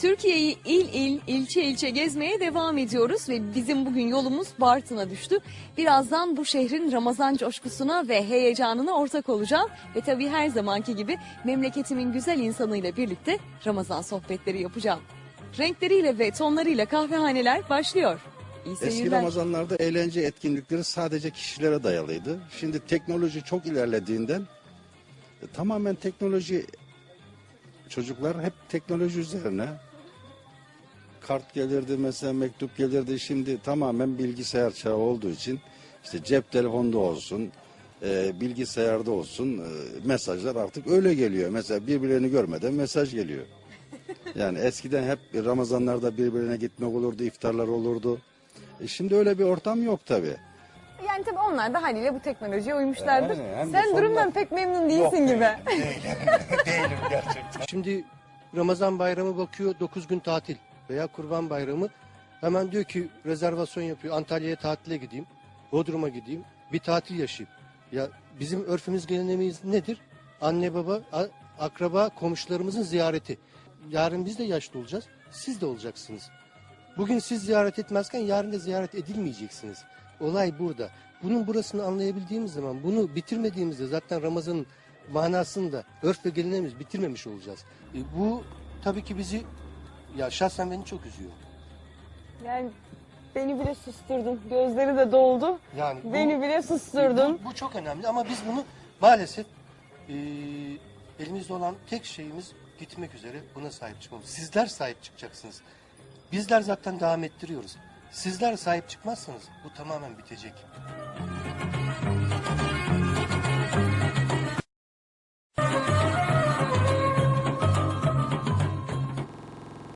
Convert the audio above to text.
Türkiye'yi il il, ilçe ilçe gezmeye devam ediyoruz ve bizim bugün yolumuz Bartın'a düştü. Birazdan bu şehrin Ramazan coşkusuna ve heyecanına ortak olacağım. Ve tabii her zamanki gibi memleketimin güzel insanıyla birlikte Ramazan sohbetleri yapacağım. Renkleriyle ve tonlarıyla kahvehaneler başlıyor. İyi Eski seyirler. Ramazanlarda eğlence etkinlikleri sadece kişilere dayalıydı. Şimdi teknoloji çok ilerlediğinden e, tamamen teknoloji çocuklar hep teknoloji üzerine kart gelirdi mesela mektup gelirdi şimdi tamamen bilgisayar çağı olduğu için işte cep telefonda olsun e, bilgisayarda olsun e, mesajlar artık öyle geliyor. Mesela birbirlerini görmeden mesaj geliyor. Yani eskiden hep Ramazanlarda birbirine gitmek olurdu, iftarlar olurdu. E şimdi öyle bir ortam yok tabii. Yani tabii onlar da haliyle bu teknolojiye uymuşlardır. Yani hem de Sen sonlar- durumdan pek memnun değilsin gibi. Şimdi Ramazan bayramı bakıyor 9 gün tatil veya Kurban bayramı hemen diyor ki rezervasyon yapıyor Antalya'ya tatile gideyim, Bodrum'a gideyim, bir tatil yaşayayım. Ya bizim örfümüz geleneğimiz nedir? Anne baba, a- akraba, komşularımızın ziyareti. Yarın biz de yaşlı olacağız, siz de olacaksınız. Bugün siz ziyaret etmezken yarın da ziyaret edilmeyeceksiniz. Olay burada. Bunun burasını anlayabildiğimiz zaman, bunu bitirmediğimizde zaten Ramazan'ın manasını da örf ve geleneğimiz bitirmemiş olacağız. E, bu tabii ki bizi, ya şahsen beni çok üzüyor. Yani beni bile susturdun. Gözleri de doldu. Yani bu- Beni bile susturdun. Bu, bu çok önemli ama biz bunu maalesef e, elimizde olan tek şeyimiz gitmek üzere buna sahip çıkmamız. Sizler sahip çıkacaksınız. Bizler zaten devam ettiriyoruz. Sizler sahip çıkmazsanız bu tamamen bitecek.